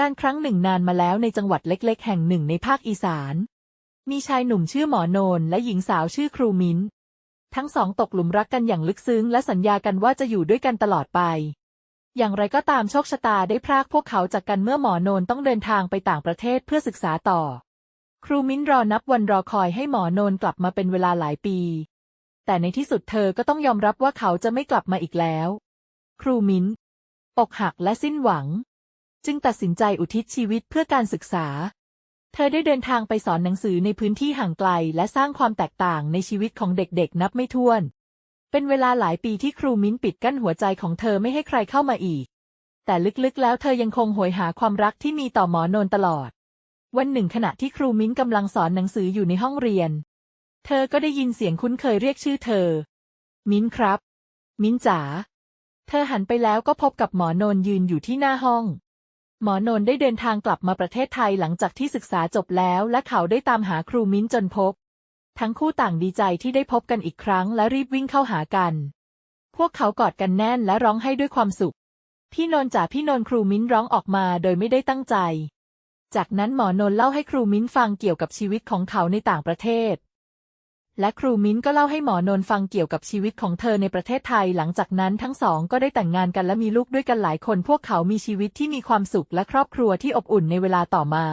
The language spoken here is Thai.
การครั้งหนึ่งนานมาแล้วในจังหวัดเล็ก ๆ แห่งหนึ่งในภาคอีสาน มีชายหนุ่มชื่อหมอโนนและหญิงสาวชื่อครูมิ้น ทั้งสองตกหลุมรักกันอย่างลึกซึ้งและสัญญากันว่าจะอยู่ด้วยกันตลอดไป อย่างไรก็ตามโชคชะตาได้พรากพวกเขาจากกันเมื่อหมอโนนต้องเดินทางไปต่างประเทศเพื่อศึกษาต่อ ครูมิ้นรอนับวันรอคอยให้หมอโนนกลับมาเป็นเวลาหลายปี แต่ในที่สุดเธอก็ต้องยอมรับว่าเขาจะไม่กลับมาอีกแล้ว ครูมิ้นอกหักและสิ้นหวัง จึงตัดสินใจอุทิศชีวิตเพื่อการศึกษา เธอได้เดินทางไปสอนหนังสือในพื้นที่ห่างไกล และสร้างความแตกต่างในชีวิตของเด็กๆ นับไม่ถ้วน เป็นเวลาหลายปีที่ครูมิ้นปิดกั้นหัวใจของเธอไม่ให้ใครเข้ามาอีก แต่ลึกๆ แล้วเธอยังคงโหยหาความรักที่มีต่อหมอโนนตลอด วันหนึ่งขณะที่ครูมิ้นกำลังสอนหนังสืออยู่ในห้องเรียน เธอก็ได้ยินเสียงคุ้นเคยเรียกชื่อเธอ มิ้นครับ มิ้นจ๋าเธอหันไปแล้วก็พบกับหมอโนนยืนอยู่ที่หน้าห้อง หมอโนนได้เดินทางกลับมาประเทศไทยหลังจากที่ศึกษาจบแล้ว และเขาได้ตามหาครูมิ้นจนพบ ทั้งคู่ต่างดีใจที่ได้พบกันอีกครั้งและรีบวิ่งเข้าหากัน พวกเขากอดกันแน่นและร้องไห้ด้วยความสุข พี่นนท์จ๋าพี่นนท์ครูมิ้นร้องออกมาโดยไม่ได้ตั้งใจ จากนั้นหมอนนท์เล่าให้ครูมิ้นฟังเกี่ยวกับชีวิตของเขาในต่างประเทศ และครูมิ้นก็เล่าให้หมอนนฟังเกี่ยวกับชีวิตของเธอในประเทศไทย หลังจากนั้นทั้งสองก็ได้แต่งงานกันและมีลูกด้วยกันหลายคน พวกเขามีชีวิตที่มีความสุขและครอบครัวที่อบอุ่นในเวลาต่อมา